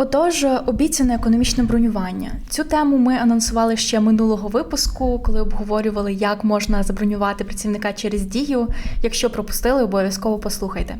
Отож, обіцяне економічне бронювання. Цю тему ми анонсували ще минулого випуску, коли обговорювали, як можна забронювати працівника через дію. Якщо пропустили, обов'язково послухайте.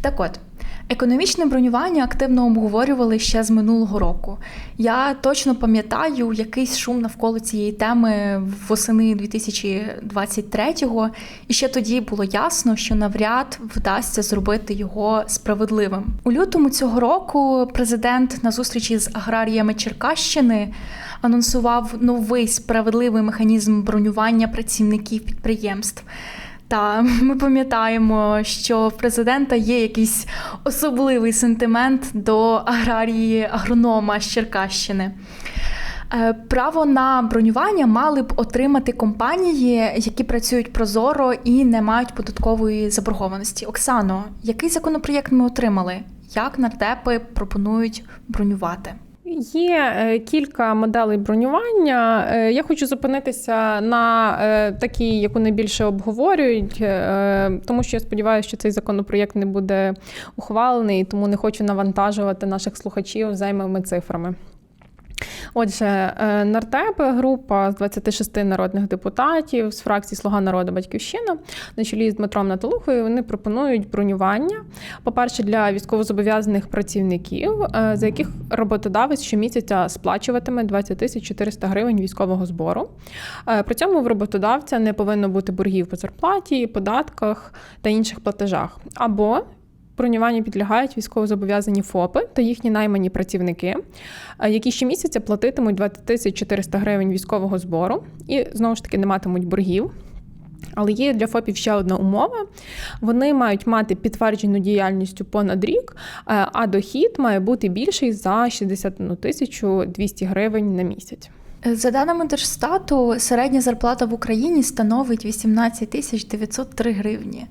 Так от. Економічне бронювання активно обговорювали ще з минулого року. Я точно пам'ятаю якийсь шум навколо цієї теми восени 2023-го, і ще тоді було ясно, що навряд вдасться зробити його справедливим. У лютому цього року президент на зустрічі з аграріями Черкащини анонсував новий справедливий механізм бронювання працівників підприємств. Та ми пам'ятаємо, що в президента є якийсь особливий сентимент до аграрії агронома з Черкащини. Е, Право на бронювання мали б отримати компанії, які працюють прозоро і не мають податкової заборгованості. Оксано, який законопроєкт ми отримали? Як нардепи пропонують бронювати? Є е, кілька моделей бронювання. Е, Я хочу зупинитися на е, такій, яку найбільше обговорюють, тому що я сподіваюся, що цей законопроєкт не буде ухвалений, тому не хочу навантажувати наших слухачів займими цифрами. Отже, е, нардепи, група з 26 народних депутатів з фракції Слуга народу Батьківщина на чолі з Дмитром Наталухою вони пропонують бронювання. По-перше, для військовозобов'язаних працівників, е, за яких роботодавець щомісяця сплачуватиме 20 тисяч 400 гривень військового збору. Е, При цьому в роботодавця не повинно бути боргів по зарплаті, податках та інших платежах. Або Бронюванню підлягають військовозобов'язані ФОПи та їхні наймані працівники, е, які щомісяця платитимуть 20 тисяч 400 гривень військового збору і знову ж таки не матимуть боргів. Але є для ФОПів ще одна умова: вони мають мати підтверджену діяльністю понад рік, е, а дохід має бути більший за 61 тисячу 200 гривень на місяць. За даними Держстату, середня зарплата в Україні становить 18 тисяч 903 гривні.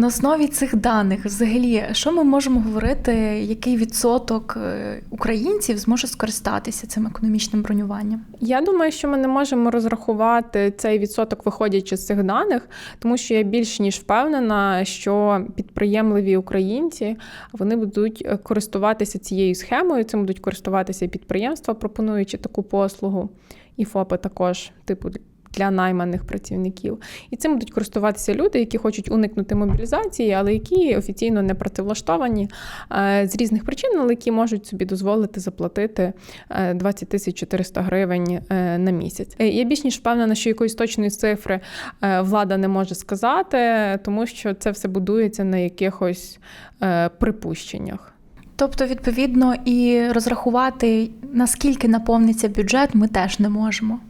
На основі цих даних, взагалі, що ми можемо говорити, який відсоток е, українців зможе скористатися цим економічним бронюванням? Я думаю, що ми не можемо розрахувати цей відсоток, виходячи з цих даних, тому що я більш ніж впевнена, що підприємливі українці вони будуть е, користуватися цією схемою. Цим будуть користуватися і підприємства, пропонуючи таку послугу, і ФОПи також, типу. Для найманих працівників, і цим будуть користуватися люди, які хочуть уникнути мобілізації, але які офіційно не працевлаштовані е, з різних причин, але які можуть собі дозволити заплатити е, 20 тисяч 400 гривень е, на місяць. Е, Я більш ніж впевнена, що якоїсь точної цифри е, влада не може сказати, тому що це все будується на якихось е, припущеннях. Тобто, відповідно, і розрахувати наскільки наповниться бюджет, ми теж не можемо.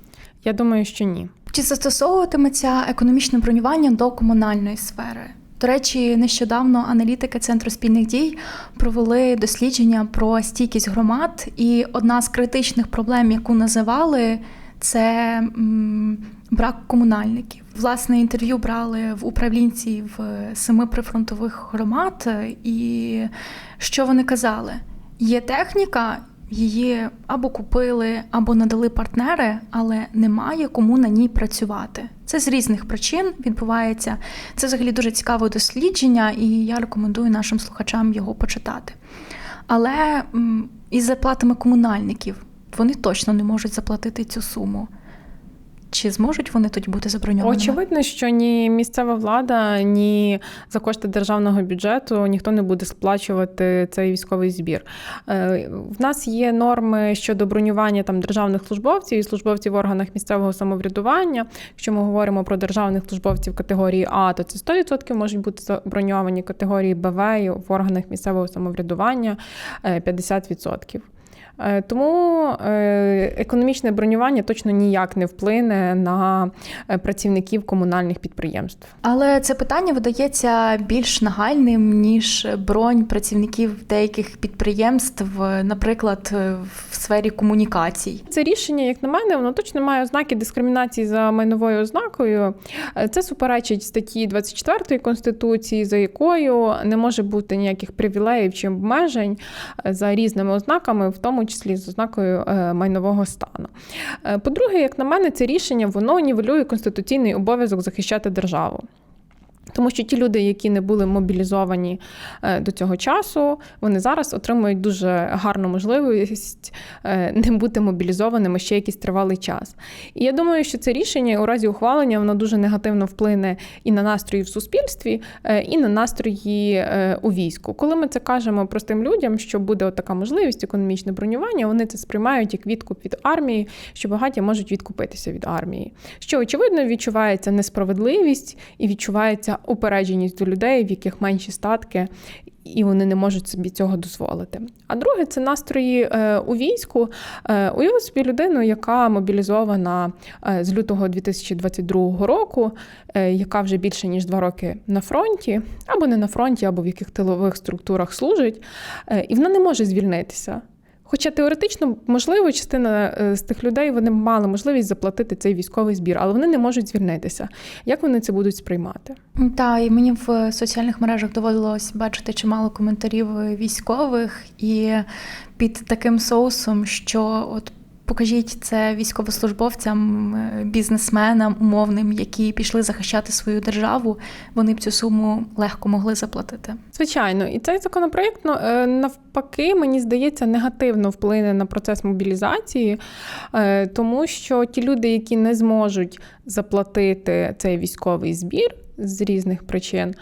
Я думаю, що ні. Чи застосовуватиметься економічне бронювання до комунальної сфери? До речі, нещодавно аналітики Центру спільних дій провели дослідження про стійкість громад, і одна з критичних проблем, яку називали, це брак комунальників. Власне, інтерв'ю брали в управлінців семи прифронтових громад, і що вони казали? Є техніка, її або купили, або надали партнери, але немає кому на ній працювати. Це з різних причин відбувається. Це взагалі дуже цікаве дослідження, і я рекомендую нашим слухачам його почитати. Але із заплатами комунальників вони точно не можуть заплатити цю суму. Чи зможуть вони тоді бути заброньованими? Очевидно, що ні місцева влада, ні за кошти державного бюджету ніхто не буде сплачувати цей військовий збір. Е, В нас є норми щодо бронювання там державних службовців і службовців в органах місцевого самоврядування. Якщо ми говоримо про державних службовців категорії А, то це 100% можуть бути заброньовані категорії БВ в органах місцевого самоврядування е, 50%. Е, Тому е, економічне бронювання точно ніяк не вплине на е, працівників комунальних підприємств. Але це питання видається більш нагальним, ніж бронь працівників деяких підприємств, наприклад, в сфері комунікацій. Це рішення, як на мене, воно точно має ознаки дискримінації за майновою ознакою. Це суперечить статті 24 Конституції, за якою не може бути ніяких привілеїв чи обмежень за різними ознаками, в тому числі з ознакою е, майнового стану. Е, По-друге, як на мене, це рішення воно нівелює конституційний обов'язок захищати державу. Тому що ті люди, які не були мобілізовані е, до цього часу, вони зараз отримують дуже гарну можливість е, не бути мобілізованими ще якийсь тривалий час. І я думаю, що це рішення у разі ухвалення воно дуже негативно вплине і на настрої в суспільстві, е, і на настрої у війську. Коли ми це кажемо простим людям, що буде така можливість економічне бронювання, вони це сприймають як відкуп від армії, що багаті можуть відкупитися від армії. Що очевидно відчувається несправедливість і відчувається упередженість до людей, в яких менші статки. І вони не можуть собі цього дозволити. А друге, це настрої е, у війську. Е, уяви собі людину, яка мобілізована е, з лютого 2022 року, яка вже більше ніж два роки на фронті, або не на фронті, або в яких тилових структурах служить, і вона не може звільнитися. Хоча теоретично, можливо, частина е, з тих людей вони мали можливість заплатити цей військовий збір, але вони не можуть звільнитися. Як вони це будуть сприймати? Так, і мені в соціальних мережах доводилось бачити чимало коментарів військових і під таким соусом, що от. Покажіть це військовослужбовцям, е, бізнесменам умовним, які пішли захищати свою державу. Вони б цю суму легко могли заплатити. Звичайно, і цей законопроект ну, е, навпаки, мені здається, негативно вплине на процес мобілізації, е, тому що ті люди, які не зможуть заплатити цей військовий збір. З різних причин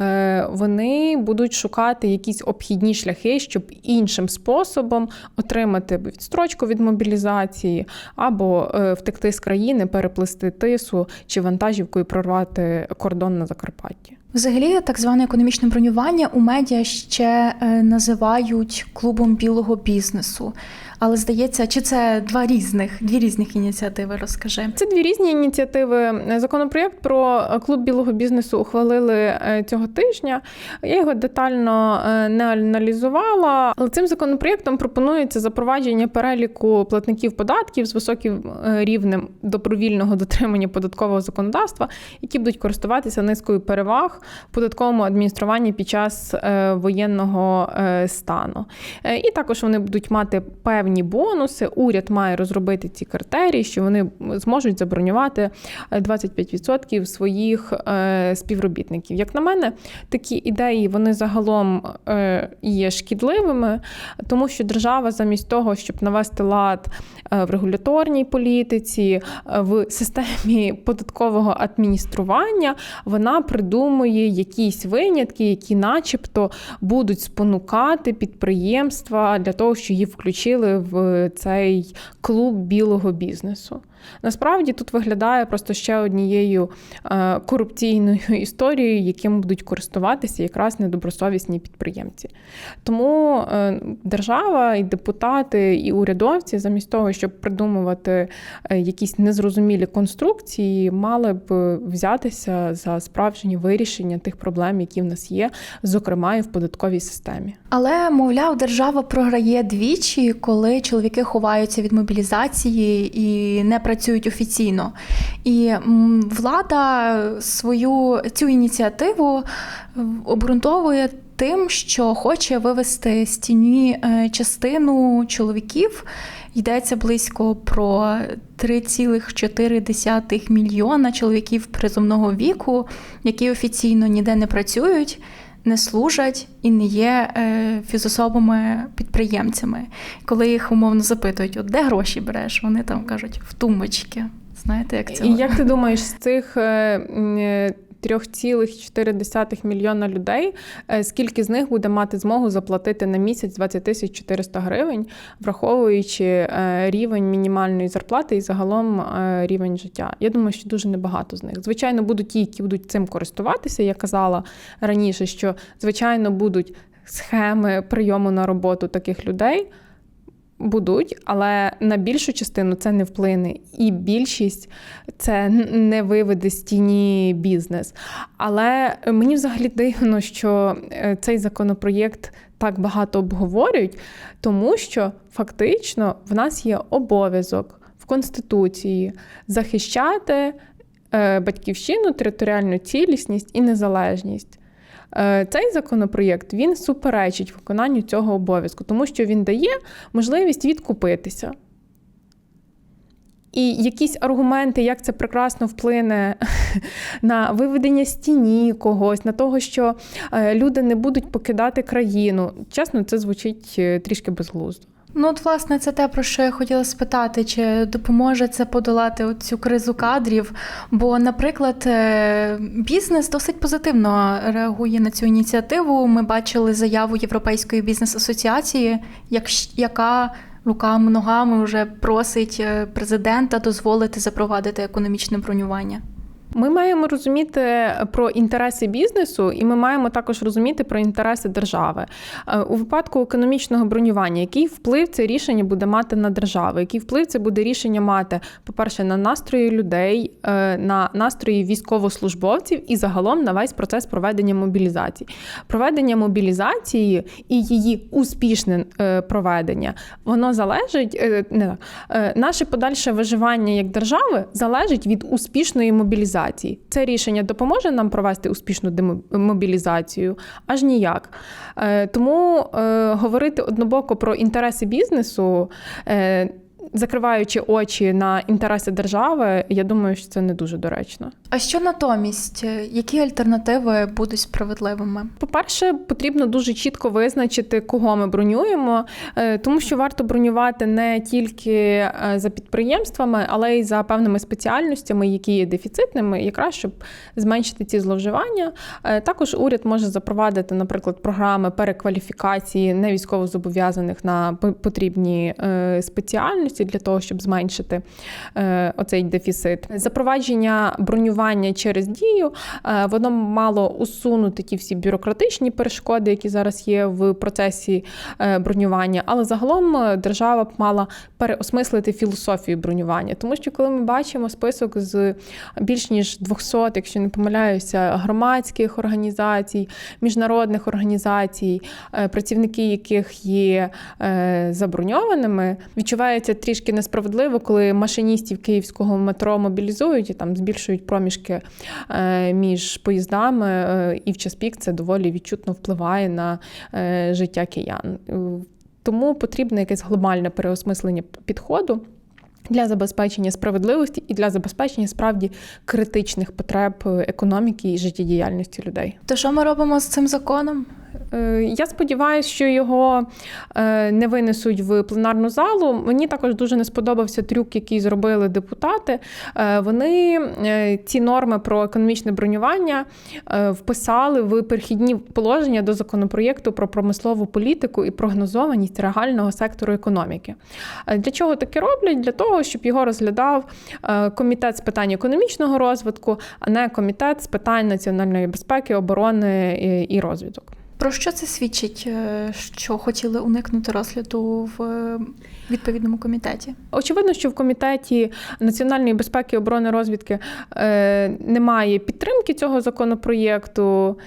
е, вони будуть шукати якісь обхідні шляхи, щоб іншим способом отримати відстрочку від мобілізації, або е, втекти з країни, переплисти тису чи вантажівкою прорвати кордон на Закарпатті. Взагалі, так зване економічне бронювання у медіа ще е, називають клубом білого бізнесу. Але здається, чи це два різних, дві різних ініціативи? Розкажи. Це дві різні ініціативи. Законопроєкт про клуб білого бізнесу ухвалили е, цього тижня. Я його детально е, не аналізувала, але цим законопроєктом пропонується запровадження переліку платників податків з високим е, рівнем добровільного дотримання податкового законодавства, які будуть користуватися низкою переваг в податковому адмініструванні під час воєнного стану. І також вони будуть мати певні певні бонуси. Уряд має розробити ці критерії, що вони зможуть забронювати 25% своїх е, співробітників. Як на мене, такі ідеї вони загалом е, є шкідливими, тому що держава, замість того, щоб навести лад е, в регуляторній політиці, в системі податкового адміністрування, вона придумує якісь винятки, які, начебто, будуть спонукати підприємства для того, щоб їх включили в цей клуб білого бізнесу. Насправді тут виглядає просто ще однією е, корупційною історією, яким будуть користуватися якраз недобросовісні підприємці. Тому е, держава, і депутати, і урядовці, замість того, щоб придумувати е, якісь незрозумілі конструкції, мали б взятися за справжнє вирішення тих проблем, які в нас є, зокрема і в податковій системі. Але мовляв, держава програє двічі, коли чоловіки ховаються від мобілізації і не працюють офіційно. І влада свою цю ініціативу обґрунтовує тим, що хоче вивести з тіні частину чоловіків. Йдеться близько про 3,4 мільйона чоловіків призовного віку, які офіційно ніде не працюють. Не служать і не є е, фізособами-підприємцями. Коли їх умовно запитують, от де гроші береш, вони там кажуть в тумбочки. Знаєте, як це? І як ти думаєш, з цих е, 3,4 мільйона людей, е, скільки з них буде мати змогу заплатити на місяць 20 тисяч 400 гривень, враховуючи е, рівень мінімальної зарплати і загалом е, рівень життя? Я думаю, що дуже небагато з них. Звичайно, будуть ті, які будуть цим користуватися. Я казала раніше, що звичайно будуть схеми прийому на роботу таких людей будуть, але на більшу частину це не вплине. І більшість це не виведе з тіні бізнес. Але мені взагалі дивно, що е, цей законопроєкт так багато обговорюють, тому що фактично в нас є обов'язок в Конституції захищати е, батьківщину, територіальну цілісність і незалежність. Е, цей законопроєкт він суперечить виконанню цього обов'язку, тому що він дає можливість відкупитися. І якісь аргументи, як це прекрасно вплине на виведення з тіні когось, на того, що е, люди не будуть покидати країну. Чесно, це звучить е, трішки безглуздо. Ну, от, власне, це те, про що я хотіла спитати, чи допоможе це подолати цю кризу кадрів? Бо, наприклад, е, бізнес досить позитивно реагує на цю ініціативу. Ми бачили заяву Європейської бізнес-асоціації, як- яка руками ногами вже просить е, президента дозволити запровадити економічне бронювання. Ми маємо розуміти про інтереси бізнесу, і ми маємо також розуміти про інтереси держави. Е, У випадку економічного бронювання, який вплив це рішення буде мати на державу, який вплив це буде рішення мати, по-перше, на настрої людей, е, на настрої військовослужбовців і загалом на весь процес проведення мобілізації. Проведення мобілізації і її успішне е, проведення, воно залежить е, не е, наше подальше виживання як держави залежить від успішної мобілізації. Це рішення допоможе нам провести успішну демобілізацію? Аж ніяк. Е, Тому е, говорити однобоко про інтереси бізнесу. Закриваючи очі на інтереси держави, я думаю, що це не дуже доречно. А що натомість? Які альтернативи будуть справедливими? По-перше, потрібно дуже чітко визначити, кого ми бронюємо, е, тому що варто бронювати не тільки е, за підприємствами, але й за певними спеціальностями, які є дефіцитними, якраз щоб зменшити ці зловживання. Е, Також уряд може запровадити, наприклад, програми перекваліфікації невійськовозобов'язаних на по- потрібні е, спеціальності для того, щоб зменшити е, оцей дефіцит. Запровадження бронювання через дію е, воно мало усунути ті всі бюрократичні перешкоди, які зараз є в процесі е, бронювання. Але загалом держава б мала переосмислити філософію бронювання, тому що коли ми бачимо список з більш ніж 200, якщо не помиляюся, громадських організацій, міжнародних організацій, працівники яких є заброньованими, відчувається трішки несправедливо, коли машиністів київського метро мобілізують і там збільшують проміжки е, між поїздами, е, і в час пік це доволі відчутно впливає на е, життя киян. Тому потрібне якесь глобальне переосмислення підходу. Для забезпечення справедливості і для забезпечення справді критичних потреб економіки і життєдіяльності людей. То що ми робимо з цим законом? Е, Я сподіваюся, що його е, не винесуть в пленарну залу. Мені також дуже не сподобався трюк, який зробили депутати. Е, Вони ці норми про економічне бронювання вписали в перехідні положення до законопроєкту про промислову політику і прогнозованість реального сектору економіки. Для чого таке роблять? Для того, щоб його розглядав комітет з питань економічного розвитку, а не комітет з питань національної безпеки, оборони і- розвиток. Про що це свідчить, е, що хотіли уникнути розгляду в е, відповідному комітеті? Очевидно, що в комітеті національної безпеки, оборони розвідки е, немає підтримки цього законопроєкту,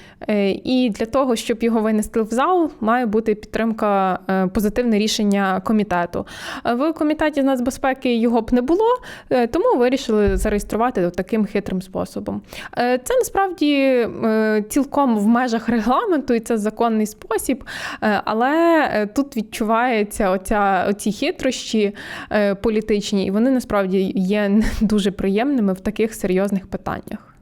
і для того, щоб його винести в зал, має бути підтримка позитивне рішення комітету. В комітеті з нацбезпеки його б не було, тому вирішили зареєструвати таким хитрим способом. Це насправді цілком в межах регламенту, і це законний спосіб, е, але е, тут відчувається оця, оці хитрощі е, політичні, і вони насправді є дуже приємними в таких серйозних питаннях.